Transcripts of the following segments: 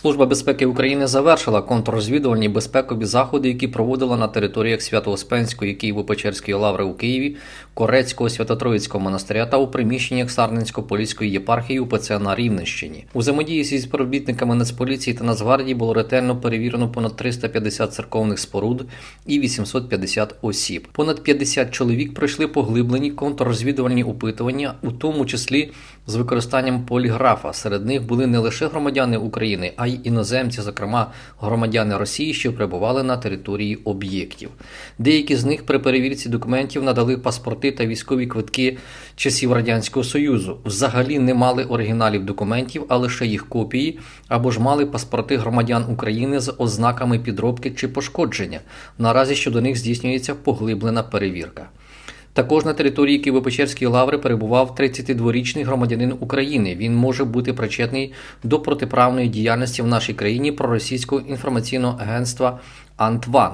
Служба безпеки України завершила контррозвідувальні безпекові заходи, які проводила на територіях Свято-Успенської Києво-Печерської лаври у Києві, Корецького Свято-Троїцького монастиря та у приміщеннях Сарненсько-Поліської єпархії УПЦ на Рівненщині. У взаємодії зі співробітниками Нацполіції та Нацгвардії було ретельно перевірено понад 350 церковних споруд і 850 осіб. Понад 50 чоловік пройшли поглиблені контррозвідувальні опитування, у тому числі з використанням поліграфа. Серед них були не лише громадяни України, а й іноземці, зокрема громадяни Росії, що перебували на території об'єктів. Деякі з них при перевірці документів надали паспорти та військові квитки часів радянського союзу. Взагалі не мали оригіналів документів, а лише їх копії, або ж мали паспорти громадян України з ознаками підробки чи пошкодження. Наразі щодо них здійснюється поглиблена перевірка. Також на території Києво-Печерської лаври перебував 32-річний громадянин України. Він може бути причетний до протиправної діяльності в нашій країні проросійського інформаційного агентства Антван.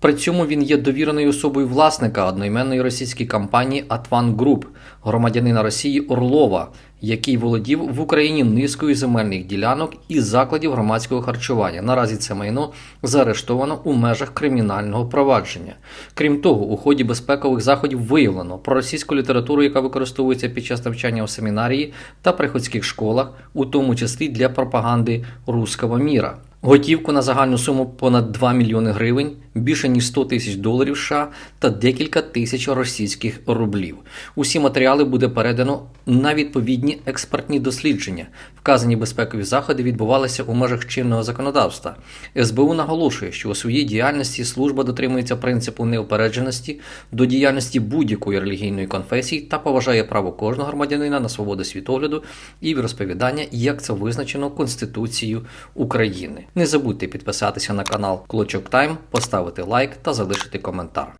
При цьому він є довіреною особою власника одноіменної російської компанії Атван Груп, громадянина Росії Орлова, який володів в Україні низкою земельних ділянок і закладів громадського харчування. Наразі це майно заарештовано у межах кримінального провадження. Крім того, у ході безпекових заходів виявлено про російську літературу, яка використовується під час навчання у семінарії та приходських школах, у тому числі для пропаганди руского міра. Готівку на загальну суму понад 2 мільйони гривень, більше ніж 100 тисяч доларів США та декілька тисяч російських рублів. Усі матеріали буде передано на відповідні експертні дослідження. Вказані безпекові заходи відбувалися у межах чинного законодавства. СБУ наголошує, що у своїй діяльності служба дотримується принципу неупередженості до діяльності будь-якої релігійної конфесії та поважає право кожного громадянина на свободу світогляду і розповідання, як це визначено Конституцією України. Не забудьте підписатися на канал Клочок Тайм, поставити лайк та залишити коментар.